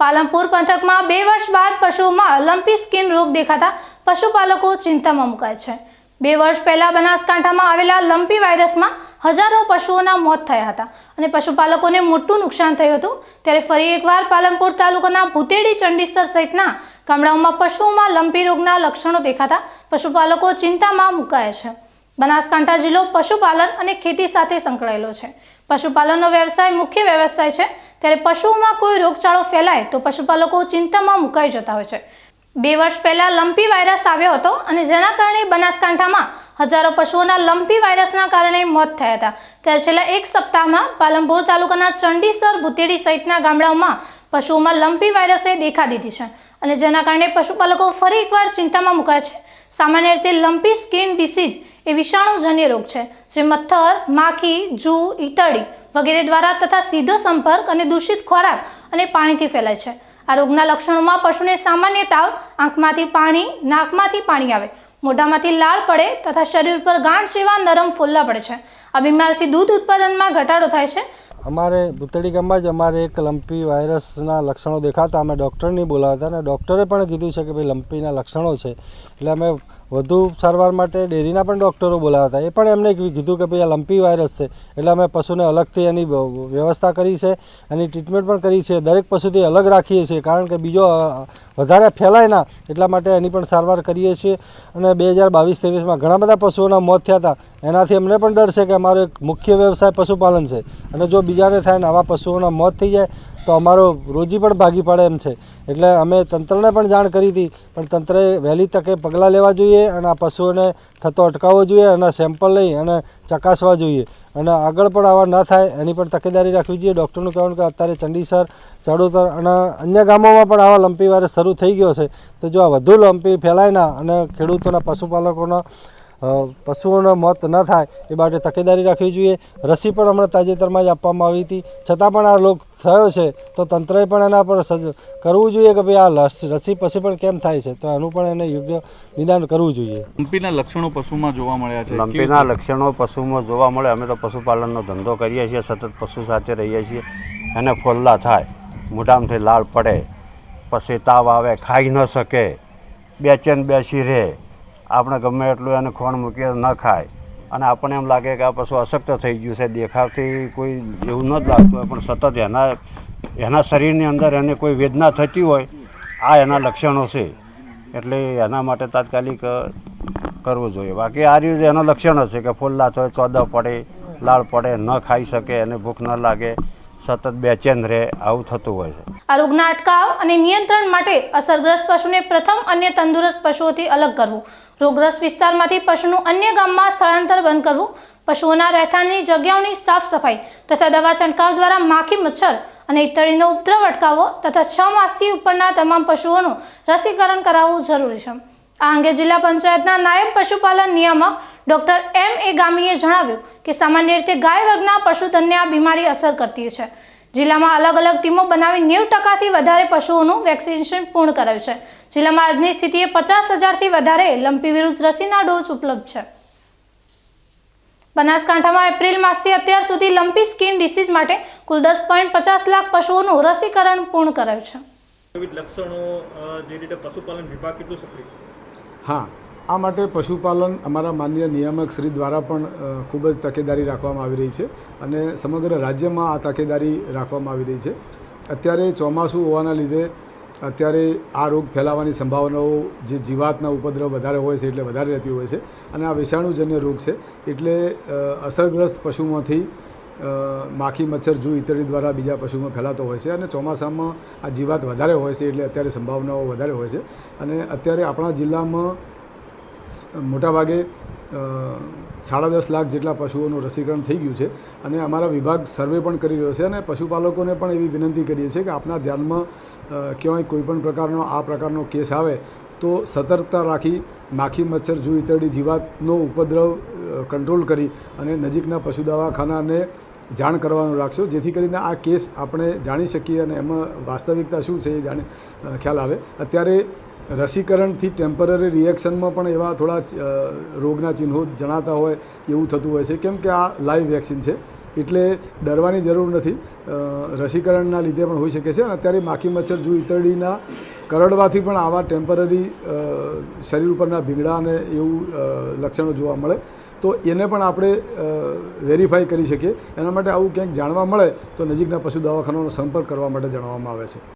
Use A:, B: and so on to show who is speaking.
A: પાલનપુર પંથકમાં બે વર્ષ બાદ પશુઓમાં લંપી સ્કિન રોગ દેખાતા પશુપાલકો ચિંતામાં મુકાય છે. બે વર્ષ પહેલાં બનાસકાંઠામાં આવેલા લંપી વાયરસમાં હજારો પશુઓના મોત થયા હતા અને પશુપાલકોને મોટું નુકસાન થયું હતું. ત્યારે ફરી એકવાર પાલનપુર તાલુકાના ભૂતેડી ચંડીસર સહિતના ગામડાઓમાં પશુઓમાં લંપી રોગના લક્ષણો દેખાતા પશુપાલકો ચિંતામાં મુકાયા છે. બનાસકાંઠા જિલ્લો પશુપાલન અને ખેતી સાથે સંકળાયેલો છે. પશુપાલનનો વ્યવસાય મુખ્ય વ્યવસાય છે. ત્યારે પશુઓમાં કોઈ રોગચાળો ફેલાય તો પશુપાલકો ચિંતામાં મુકાઈ જતા હોય છે. બે વર્ષ પહેલાં લંપી વાયરસ આવ્યો હતો અને જેના કારણે બનાસકાંઠામાં હજારો પશુઓના લંપી વાયરસના કારણે મોત થયા હતા. ત્યારે છેલ્લા એક સપ્તાહમાં પાલનપુર તાલુકાના ચંડીસર ભૂતેડી સહિતના ગામડાઓમાં પશુઓમાં લંપી વાયરસે દેખા દીધી છે અને જેના કારણે પશુપાલકો ફરી એકવાર ચિંતામાં મુકાય છે. સામાન્ય રીતે લંપી સ્કિન ડિસીઝ એ વિષાણુજન્ય રોગ છે, જે મચ્છર માખી, જૂ ઈતળી વગેરે દ્વારા તથા સીધો સંપર્ક અને દૂષિત ખોરાક અને પાણીથી ફેલાય છે. આ રોગના લક્ષણોમાં પશુને સામાન્ય તાવ આંખમાંથી પાણી, નાકમાંથી પાણી આવે મોઢામાંથી લાળ પડે તથા શરીર પર ગાંઠ જેવા નરમ ફોલ્લા પડે છે. આ બીમારીથી દૂધ ઉત્પાદનમાં ઘટાડો થાય છે.
B: અમારે ભૂતળી ગામમાં જ અમારે એક લંપી વાયરસના લક્ષણો દેખાતા. અમે ડૉક્ટરની બોલાવતા અને ડૉક્ટરે પણ કીધું છે કે ભાઈ લંપીના લક્ષણો છે. એટલે અમે વધુ સારવાર માટે ડેરીના પણ ડૉક્ટરો હતા. એ પણ એમને કીધું કે ભાઈ આ લંપી વાયરસ છે, એટલે અમે પશુને અલગથી એની વ્યવસ્થા કરી છે, એની ટ્રીટમેન્ટ પણ કરી છે, દરેક પશુથી અલગ રાખીએ છીએ, કારણ કે બીજો વધારે ફેલાય ના, એટલા માટે એની પણ સારવાર કરીએ છીએ. અને બે હજાર બાવીસ ત્રેવીસમાં ઘણા બધા પશુઓના મોત થયા હતા. એનાથી અમને પણ ડર છે કે અમારો એક મુખ્ય વ્યવસાય પશુપાલન છે. અને જો બીજાને થાય ને આવા પશુઓના મોત થઈ જાય તો અમારો રોજી પણ ભાગી પડે એમ છે. એટલે અમે તંત્રને પણ જાણ કરી હતી, પણ તંત્રએ વહેલી તકે પગલાં લેવા જોઈએ અને આ પશુઓને થતો અટકાવવો જોઈએ અને સેમ્પલ લઈ અને ચકાસવા જોઈએ. અને આગળ પણ આવા ન થાય, એની પણ તકેદારી રાખવી જોઈએ. ડૉક્ટરનું કહેવાનું કે અત્યારે ચંડીસર ચડોતર અને અન્ય ગામોમાં પણ આવા લંપી વાયરસ શરૂ થઈ ગયો છે. તો જો આ વધુ લંપી ફેલાય ના અને ખેડૂતોના પશુપાલકોના પશુઓના મોત ન થાય એ માટે તકેદારી રાખવી જોઈએ. રસી પણ હમણાં તાજેતરમાં જ આપવામાં આવી હતી. છતાં પણ આ રોગ થયો છે તો તંત્રએ પણ એના પર સજ કરવું જોઈએ કે ભાઈ આ લસ- રસી પછી પણ કેમ થાય છે? તો એનું પણ એને યોગ્ય નિદાન કરવું જોઈએ.
C: લંપીના લક્ષણો પશુમાં જોવા મળ્યા છે.
D: લંપીના લક્ષણો પશુમાં જોવા મળે. અમે તો પશુપાલનનો ધંધો કરીએ છીએ સતત પશુ સાથે રહીએ છીએ. એને ફોલ્લા થાય મોઢામાંથી લાળ પડે પછી તાવ આવે ખાઈ ન શકે બેચેન બેસી રહે આપણે ગમે એટલું એને ખોણ મૂકીએ ન ખાય. અને આપણને એમ લાગે કે આ પશુ અશક્ત થઈ ગયું છે, દેખાવથી કોઈ એવું ન જ લાગતું હોય, પણ સતત એના એના શરીરની અંદર એને કોઈ વેદના થતી હોય, આ એના લક્ષણો છે. એટલે એના માટે તાત્કાલિક કરવું જોઈએ. બાકી આ રીતે એનો લક્ષણ છે કે લાથ હોય, ચોદા પડે, લાળ પડે, ન ખાઈ શકે, એને ભૂખ ન લાગે. સતત બેચેન રહે, આવું થતું હોય છે.
A: આ રોગના અટકાવ અને નિયંત્રણ માટે અસરગ્રસ્ત પશુને પ્રથમ અન્ય તંદુરસ્ત પશુઓથી અલગ કરવું. રોગગ્રસ્ત વિસ્તારમાંથી પશુનું અન્ય ગામમાં સ્થળાંતર બંધ કરવું. પશુઓના રહેઠાણની જગ્યાઓની સાફ સફાઈ તથા દવા છંટકાવ દ્વારા માખી મચ્છર અને ઇતળીનો ઉપદ્રવ અટકાવવો તથા છ માસથી ઉપરના તમામ પશુઓનું રસીકરણ કરાવવું જરૂરી છે. આ અંગે જિલ્લા પંચાયતના નાયબ પશુપાલન નિયામક ડોક્ટર એમ એ ગામીએ જણાવ્યું કે સામાન્ય રીતે ગાય વર્ગના પશુધનને આ બીમારી અસર કરતી છે. જિલ્લામાં અલગ અલગ ટીમો બનાવી નેવ ટકાથી વધારે પશુઓનું વેક્સિનેશન પૂર્ણ કરાયું છે. જિલ્લામાં આજની સ્થિતિએ પચાસ હજારથી વધારે લંપી વિરુદ્ધ રસીના ડોઝ ઉપલબ્ધ છે. બનાસકાંઠામાં એપ્રિલ માસથી અત્યાર સુધી લંપી સ્કિન ડિસીઝ માટે કુલ દસ પોઈન્ટ પચાસ લાખ પશુઓનું રસીકરણ પૂર્ણ કરાયું છે.
E: વિવિધ લક્ષણો જે રીતે પશુપાલન વિભાગ કેટલું સક્રિય
F: હા, આ માટે પશુપાલન અમારા માનનીય નિયામક શ્રી દ્વારા પણ ખૂબ જ તકેદારી રાખવામાં આવી રહી છે અને સમગ્ર રાજ્યમાં આ તકેદારી રાખવામાં આવી રહી છે. અત્યારે ચોમાસું હોવાના લીધે અત્યારે આ રોગ ફેલાવાની સંભાવનાઓ જે જીવાતના ઉપદ્રવ વધારે હોય છે એટલે વધારે રહેતી હોય છે અને આ વિષાણુજન્ય રોગ છે એટલે અસરગ્રસ્ત પશુમાંથી માખી, મચ્છર, જૂ ઇત્યાદિ દ્વારા બીજા પશુમાં ફેલાતો હોય છે અને ચોમાસામાં આ જીવાત વધારે હોય છે એટલે અત્યારે સંભાવનાઓ વધારે હોય છે. અને અત્યારે આપણા જિલ્લામાં મોટાભાગે સાડા દસ લાખ જેટલા પશુઓનું રસીકરણ થઈ ગયું છે અને અમારા વિભાગ સર્વે પણ કરી રહ્યો છે અને પશુપાલકોને પણ એવી વિનંતી કરીએ છીએ કે આપના ધ્યાનમાં ક્યાંય કોઈ પણ પ્રકારનો આ પ્રકારનો કેસ આવે તો સતર્કતા રાખી માખી, મચ્છર, જૂ ઇતરડી જીવાતનો ઉપદ્રવ કંટ્રોલ કરી અને નજીકના પશુ દવાખાનાને જાણ કરવાનું રાખશો. જેથી કરીને આ કેસ આપણે જાણી શકીએ અને એમાં વાસ્તવિકતા શું છે એ જાણી ખ્યાલ આવે. અત્યારે રસીકરણથી ટેમ્પરરી રિએક્શનમાં પણ એવા થોડા રોગના ચિહ્નો જણાતા હોય એવું થતું હોય છે. કેમ કે આ લાઈવ વેક્સિન છે. એટલે ડરવાની જરૂર નથી. રસીકરણના લીધે પણ હોઈ શકે છે અને અત્યારે માખી મચ્છર જો ઈતરડીના કરડવાથી પણ આવા ટેમ્પરરી શરીર ઉપરના ભીંગડા અને એવું લક્ષણો જોવા મળે. તો એને પણ આપણે વેરીફાઈ કરી શકીએ. એના માટે આવું ક્યાંક જાણવા મળે તો નજીકના પશુ દવાખાનાનો સંપર્ક કરવા માટે જણાવવામાં આવે છે.